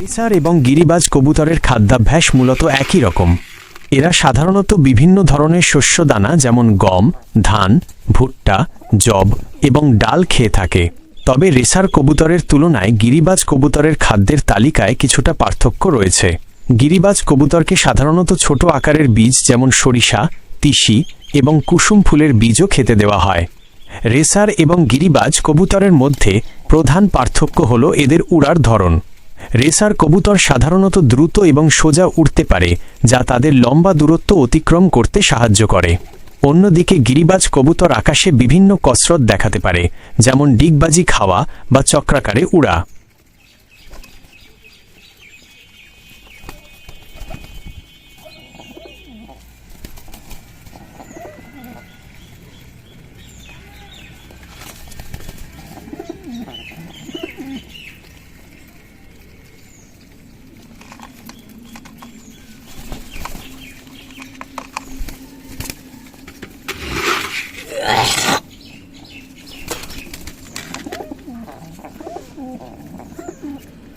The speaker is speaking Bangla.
রেসার এবং গিরিবাজ কবুতরের খাদ্যাভ্যাস মূলত একই রকম। এরা সাধারণত বিভিন্ন ধরনের শস্য দানা যেমন গম, ধান, ভুট্টা জব এবং ডাল খেয়ে থাকে। তবে রেসার কবুতরের তুলনায় গিরিবাজ কবুতরের খাদ্যের তালিকায় কিছুটা পার্থক্য রয়েছে। গিরিবাজ কবুতরকে সাধারণত ছোট আকারের বীজ যেমন সরিষা, তিসি এবং কুসুম ফুলের বীজও খেতে দেওয়া হয়। রেসার এবং গিরিবাজ কবুতরের মধ্যে প্রধান পার্থক্য হল এদের উড়ার ধরন। রেসার কবুতর সাধারণত দ্রুত এবং সোজা উড়তে পারে, যা তাদের লম্বা দূরত্ব অতিক্রম করতে সাহায্য করে। অন্যদিকে গিরিবাজ কবুতর আকাশে বিভিন্ন কসরত দেখাতে পারে, যেমন ডিগবাজি খাওয়া বা চক্রাকারে উড়া। え?